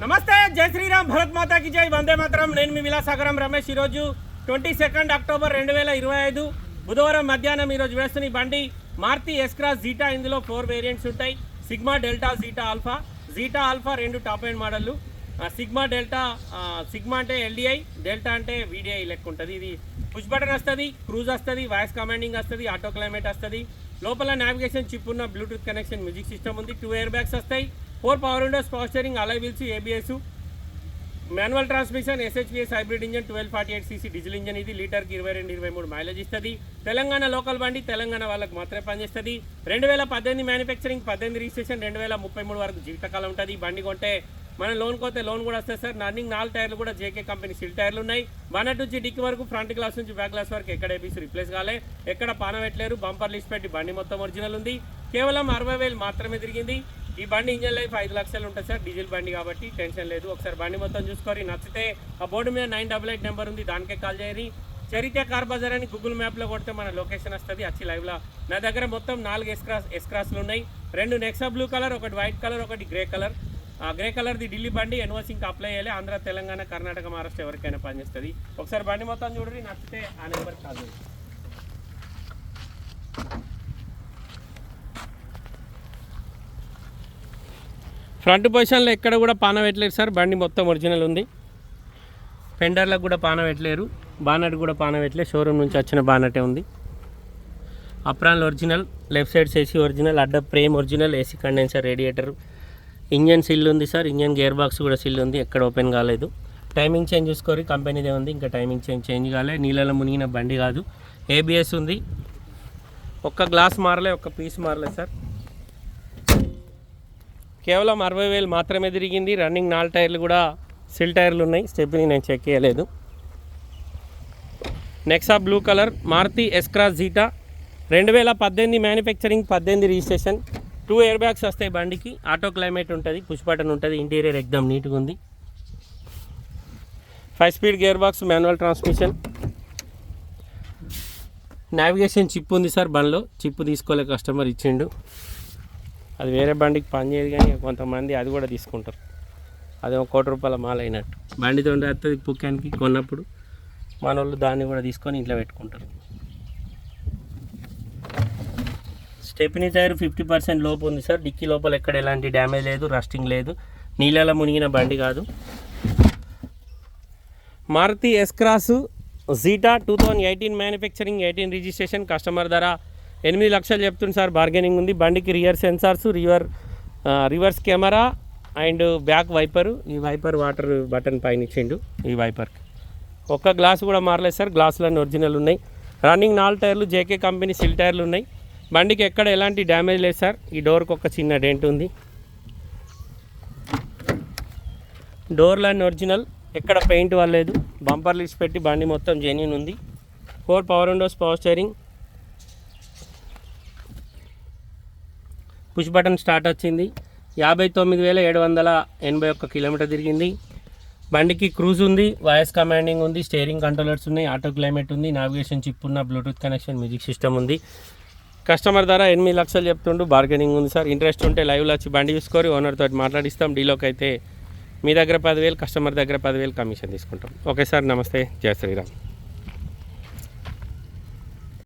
నమస్తే జై శ్రీరామ్ భరత్ మాతాకి జై వందే మాత్రం. నేను మీ విలాసాగరం రమేష్. ఈరోజు ట్వంటీ సెకండ్ అక్టోబర్ రెండు వేల ఇరవై ఐదు బుధవారం మధ్యాహ్నం ఈరోజు వేస్తున్న ఈ బండి మార్తి ఎస్క్రాస్ జీటా ఇందులో ఫోర్ వేరియంట్స్ ఉంటాయి. Sigma Delta Zeta Alpha Zeta Alpha రెండు టాప్ ఎండ్ మోడళ్ళు సిగ్మా డెల్టా సిగ్మా అంటే ఎల్డిఐ డెల్టా అంటే వీడిఐ లెక్క ఉంటుంది. ఇది పుష్ బటన్ వస్తుంది క్రూజ్ వస్తుంది వాయిస్ కమాండింగ్ వస్తుంది ఆటో క్లైమేట్ వస్తుంది. లోపల నావిగేషన్ చిప్ ఉన్న బ్లూటూత్ కనెక్షన్ మ్యూజిక్ సిస్టమ్ ఉంది. టూ ఇయర్ బ్యాగ్స్ వస్తాయి. Four power windows power steering alloy wheels ABS manual transmission SHPS hybrid engine twelve forty eight CC diesel engine ఇది లీటర్కి ఇరవై రెండు ఇరవై మూడు మైలేజ్ ఇస్తుంది. తెలంగాణ లోకల్ బండి తెలంగాణ వాళ్ళకి మాత్రమే పనిచేస్తుంది. రెండు వేల పద్దెనిమిది మ్యానుఫ్యాక్చరింగ్ పద్దెనిమిది రిజిస్ట్రేషన్ రెండు వేల ముప్పై మూడు వరకు జీవితకాలం ఉంటుంది. ఈ బండి కొంటే మనం లోన్ కోతే లోన్ కూడా వస్తుంది సార్. రన్నింగ్ నాలుగు టైర్లు కూడా జేకే కంపెనీ సిల్ టైర్లు ఉన్నాయి. వనట్ నుంచి డిక్కి వరకు ఫ్రంట్ గ్లాస్ నుంచి బ్యాక్ గ్లాస్ వరకు ఎక్కడ ఏపీసీ రిప్లేస్ కాలే. ఎక్కడ పాన పెట్టలేరు. బంపర్ లిస్ట్ పెట్టి బండి మొత్తం ఒరిజినల్ ఉంది. కేవలం అరవై వేలు మాత్రమే తిరిగింది. ఈ బండి ఇంజన్ లైఫ్ ఐదు లక్షలు ఉంటుంది సార్ డీజిల్ బండి కాబట్టి టెన్షన్ లేదు. ఒకసారి బండి మొత్తం చూసుకోరి నచ్చితే ఆ బోర్డు మీద నైన్ డబల్ ఎయిట్ నెంబర్ ఉంది దానికే కాల్ చేయరి చరిత్ర కార్ బజార్ అని గూగుల్ మ్యాప్లో కొడితే మన లొకేషన్ వస్తుంది అచ్చి లైవ్లో నా దగ్గర మొత్తం నాలుగు ఎస్క్రాస్ ఎస్క్రాస్లు ఉన్నాయి. రెండు నెక్సా బ్లూ కలర్ ఒకటి వైట్ కలర్ ఒకటి గ్రే కలర్ ఆ గ్రే కలర్ది ఢిల్లీ బండి ఎన్ఓసి ఇంకా అప్లై చేయాలి. ఆంధ్ర తెలంగాణ కర్ణాటక మహారాష్ట్ర ఎవరికైనా పనిచేస్తుంది ఒకసారి బండి మొత్తం చూడండి నచ్చితే ఆ నెంబర్ కాల్ చేయండి. ఫ్రంట్ పొజిషన్లో ఎక్కడ కూడా పాన పెట్టలేరు సార్. బండి మొత్తం ఒరిజినల్ ఉంది. ఫెండర్లకు కూడా పాన పెట్టలేరు. బానట్ కూడా పాన పెట్టలేదు. షోరూమ్ నుంచి వచ్చిన బానటే ఉంది. Apron original left side AC original అడ్డ frame original AC condenser radiator. Engine seal ఉంది సార్. ఇంజన్ గేర్ బాక్స్ కూడా సిల్ ఉంది. ఎక్కడ ఓపెన్ కాలేదు. టైమింగ్ చేంజ్ చూసుకోరు. కంపెనీదే ఉంది. ఇంకా టైమింగ్ చేంజ్ చేంజ్ కాలే. నీళ్ళలో మునిగిన బండి కాదు. ఏబిఎస్ ఉంది. ఒక్క గ్లాస్ మారలే ఒక్క పీస్ మారలే సార్. కేవలం అరవై వేలు మాత్రమే తిరిగింది. రన్నింగ్ నాలుగు టైర్లు కూడా సిల్ టైర్లు ఉన్నాయి. స్టెప్ని నేను చెక్ చేయలేదు. Nexa blue colour Maruti S Cross Zeta రెండు వేల పద్దెనిమిది మ్యానుఫ్యాక్చరింగ్ పద్దెనిమిది రిజిస్ట్రేషన్ టూ ఇయర్ బ్యాగ్స్ వస్తాయి బండికి. ఆటో క్లైమేట్ ఉంటుంది. పుష్ బటన్ ఉంటుంది. ఇంటీరియర్ ఎక్దమ్ నీట్గా ఉంది. Five speed gear box manual transmission navigation chip ఉంది సార్ బండ్లో. చిప్ తీసుకోలే కస్టమర్ ఇచ్చిండు. అది వేరే బండికి పనిచేయదు కానీ కొంతమంది అది కూడా తీసుకుంటారు. అది ఒక కోటి రూపాయల మాల అయినట్టు. బండితో వస్తుంది పుక్కానికి కొన్నప్పుడు. మన వాళ్ళు దాన్ని కూడా తీసుకొని ఇంట్లో పెట్టుకుంటారు. స్టెప్ని టైర్ ఫిఫ్టీ పర్సెంట్ లోపు ఉంది సార్. డిక్కీ లోపల ఎక్కడ ఎలాంటి డ్యామేజ్ లేదు రస్టింగ్ లేదు. నీళ్ళలో మునిగిన బండి కాదు. Maruti S Cross Zeta two thousand eighteen manufacturing eighteen registration customer ధర ఎనిమిది లక్షలు చెప్తుంది సార్ బార్గెనింగ్ ఉంది. బండికి rear sensors river reverse camera and back wiper ఈ వైపర్ వాటర్ బటన్ పైన ఇచ్చిండు ఈ వైపర్కి ఒక్క గ్లాస్ కూడా మారలేదు సార్ గ్లాసులన్నీ ఒరిజినల్ ఉన్నాయి. రన్నింగ్ నాలుగు టైర్లు జేకే కంపెనీ సిల్ టైర్లు ఉన్నాయి. బండికి ఎక్కడ ఎలాంటి డ్యామేజ్ లేదు సార్. ఈ డోర్కి ఒక చిన్న డెంట్ ఉంది. డోర్లన్నీ ఒరిజినల్ ఎక్కడ పెయింట్ వాళ్ళలేదు. బంపర్ లిస్ట్ పెట్టి బండి మొత్తం జెన్యున్ ఉంది. Four power windows power steering push button start వచ్చింది. యాభై తొమ్మిది వేల ఏడు వందల ఎనభై ఒక్క కిలోమీటర్ తిరిగింది. బండికి క్రూజ్ ఉంది వాయిస్ కమాండింగ్ ఉంది స్టీరింగ్ కంట్రోలర్స్ ఉన్నాయి ఆటో క్లైమేట్ ఉంది నావిగేషన్ చిప్ ఉన్న బ్లూటూత్ కనెక్షన్ మ్యూజిక్ సిస్టమ్ ఉంది. కస్టమర్ ధర ఎనిమిది లక్షలు చెప్తుండు బార్గెనింగ్ ఉంది సార్. ఇంట్రెస్ట్ ఉంటే లైవ్లో వచ్చి బండి చూసుకొని ఓనర్తో మాట్లాడిస్తాం. డీలోకి అయితే మీ దగ్గర పదివేలు కస్టమర్ దగ్గర పదివేలు కమిషన్ తీసుకుంటాం. ఓకే సార్ నమస్తే. జయ శ్రీరామ్.